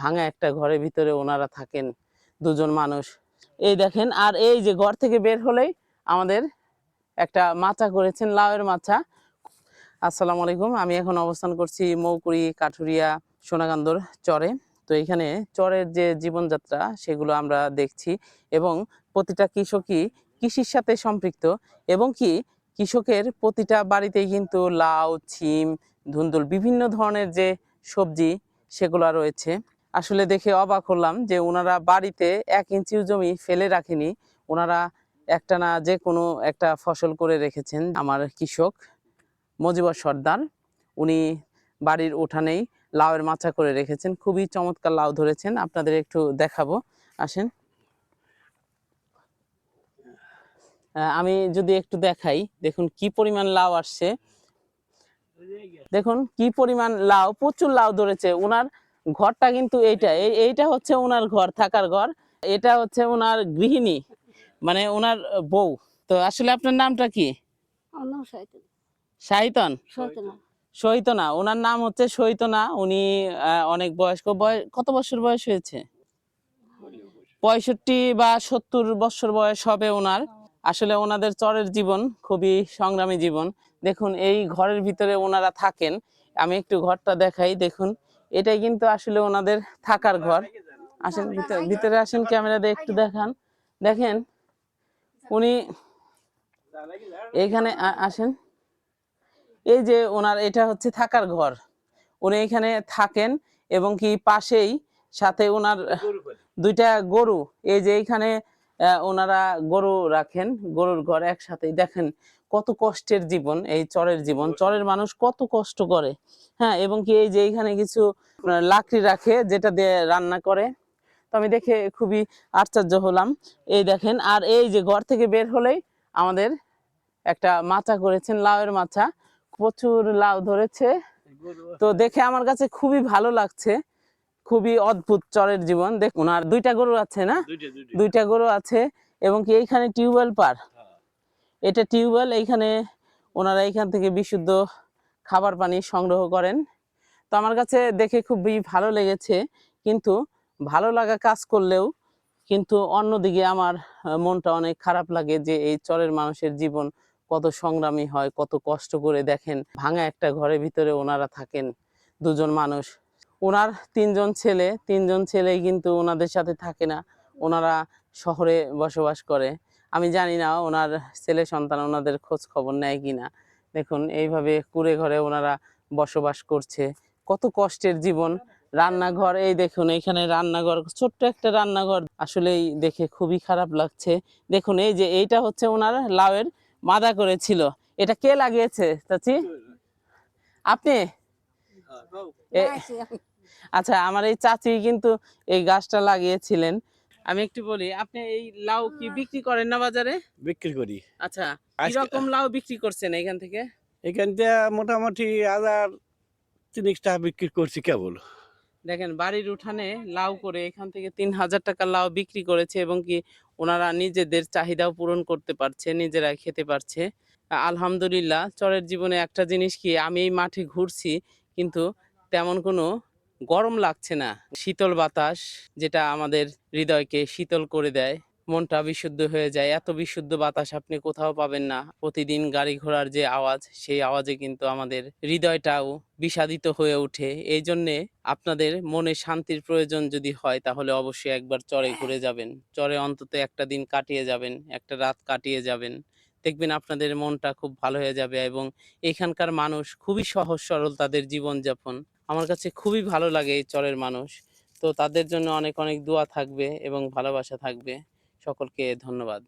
ভাঙা একটা ঘরের ভিতরে ওনারা থাকেন, দুজন মানুষ। এই দেখেন, আর এই যে ঘর থেকে বের হলেই আমাদের একটা মাচা করেছেন, লাউয়ের মাচা। আসসালামু আলাইকুম, আমি এখন অবস্থান করছি মৌকুড়ি কাঠুরিয়া সোনাকান্দর চরে। তো এখানে চরের যে জীবনযাত্রা, সেগুলো আমরা দেখছি। এবং প্রতিটা কৃষকই কৃষির সাথে সম্পৃক্ত। এবং কি, কৃষকের প্রতিটা বাড়িতেই কিন্তু লাউ, ছিম, ধুন্দুল, বিভিন্ন ধরনের যে সবজি, সেগুলো রয়েছে। আসলে দেখে অবাক হলাম যে ওনারা বাড়িতে এক ইঞ্চিও জমি ফেলে রাখেনি। ওনারা একটানা যে কোনো একটা ফসল করে রেখেছেন। আমার কৃষক মজিবর সর্দার, উনি বাড়ির উঠানেই লাউয়ের মাচা করে রেখেছেন। খুবই চমৎকার লাউ ধরেছেন। আপনাদের একটু দেখাবো। আসেন। আমি যদি একটু দেখাই, দেখুন কি পরিমাণ লাউ আসছে। দেখুন কি পরিমাণ লাউ, প্রচুর লাউ ধরেছে। ওনার ঘরটা কিন্তু এইটা এই এইটা হচ্ছে ওনার ঘর থাকার ঘর। এটা হচ্ছে ওনার গৃহিণী মানে ওনার বউ। তো আসলে আপনার নামটা কি? শয়তান। শহীতনা ওনার নাম হচ্ছে শহীতনা উনি অনেক বয়স্ক। বয়স কত বছর বয়স হয়েছে? পঁয়ষট্টি বা সত্তর বছর বয়স হবে ওনার আসলে ওনাদের চরের জীবন খুবই সংগ্রামী জীবন। দেখুন এই ঘরের ভিতরে ওনারা থাকেন। আমি একটু ঘরটা দেখাই দেখুন। এটাই কিন্তু আসলে ওনাদের থাকার ঘর। আসেন ভিতরে ভিতরে আসেন ক্যামেরা দিয়ে একটু দেখান। দেখেন উনি এখানে আসেন। এই যে ওনার এটা হচ্ছে থাকার ঘর। উনি এখানে থাকেন এবং কি পাশেই সাথে ওনার দুইটা গরু। এই যে এইখানে আহ, ওনারা গরু রাখেন গরুর ঘর একসাথেই। দেখেন কত কষ্টের জীবন এই চরের জীবন। চরের মানুষ কত কষ্ট করে। হ্যাঁ এবং কি এই যে এইখানে কিছু লাকড়ি রাখে যেটা দিয়ে রান্না করে। তো আমি দেখে খুবই আশ্চর্য হলাম। এই দেখেন আর এই যে ঘর থেকে বের হলেই আমাদের একটা মাচা করেছেন লাউয়ের মাচা। প্রচুর লাউ ধরেছে। তো দেখে আমার কাছে খুবই ভালো লাগছে। খুবই অদ্ভুত চরের জীবন। দেখুন আর দুইটা গরু আছে না? দুইটা গরু আছে এবং কি এইখানে টিউবওয়েল পার। এটা টিউবওয়েল, এইখানে ওনারা এইখান থেকে বিশুদ্ধ খাবার পানি সংগ্রহ করেন। তো আমার কাছে দেখে খুবই ভালো লেগেছে, কিন্তু ভালো লাগা কাজ করলেও কিন্তু অন্যদিকে আমার মনটা অনেক খারাপ লাগে যে এই চরের মানুষের জীবন কত সংগ্রামী হয়, কত কষ্ট করে দেখেন ভাঙা একটা ঘরের ভিতরে ওনারা থাকেন, দুজন মানুষ। ওনার তিনজন ছেলে, তিনজন ছেলেই কিন্তু ওনাদের সাথে থাকে না, ওনারা শহরে বসবাস করে। আমি জানি না ওনার ছেলে সন্তান ওনাদের খোঁজ খবর নেয় কিনা। দেখুন এইভাবে কুড়ে ঘরে ওনারা বসবাস করছে। কত কষ্টের জীবন। রান্নাঘর এই দেখুন এখানে রান্নাঘর ছোট্ট একটা রান্নাঘর। আসলেই দেখে খুবই খারাপ লাগছে। দেখুন এই যে এইটা হচ্ছে ওনার লাউয়ের মাদা করেছিল। এটা কে লাগিয়েছে চাচি? আপনি? আচ্ছা আমার এই চাচি কিন্তু এই গাছটা লাগিয়েছিলেন। আমি একটু বলি আপনি এই লাউ কি বিক্রি করেন না বাজারে? বিক্রি করি। আচ্ছা কীরকম লাউ বিক্রি করছেন এখান থেকে? এখান থেকে মোটামুটি হাজার তিরিশ টাকা বিক্রি করছি কেবল। দেখেন বাড়ির উঠানে লাউ করে এখান থেকে তিন হাজার টাকা লাউ বিক্রি করেছে এবং কি ওনারা নিজেদের চাহিদাও পূরণ করতে পারছে নিজেরা খেতে পারছে। আলহামদুলিল্লাহ চরের জীবনে একটা জিনিস কি আমি এই মাঠে ঘুরছি কিন্তু তেমন কোনো গরম লাগছে না। শীতল বাতাস, যেটা আমাদের হৃদয়কে শীতল করে দেয়। মনটা বিশুদ্ধ হয়ে যায়। এত বিশুদ্ধ বাতাস আপনি কোথাও পাবেন না। প্রতিদিন গাড়ি ঘোড়ার যে আওয়াজ, সেই আওয়াজে কিন্তু আমাদের হৃদয়টাও বিষাদিত হয়ে ওঠে। এই জন্যে আপনাদের মনে শান্তির প্রয়োজন যদি হয়, তাহলে অবশ্যই একবার চরে ঘুরে যাবেন। চরে অন্তত একটা দিন কাটিয়ে যাবেন, একটা রাত কাটিয়ে যাবেন। দেখবেন আপনাদের মনটা খুব ভালো হয়ে যাবে এবং এখানকার মানুষ খুবই সহজ সরল তাদের জীবনযাপন। আমার কাছে খুবই ভালো লাগে এই চরের মানুষ। তো তাদের জন্য অনেক অনেক দোয়া থাকবে এবং ভালোবাসা থাকবে। সকলকে ধন্যবাদ।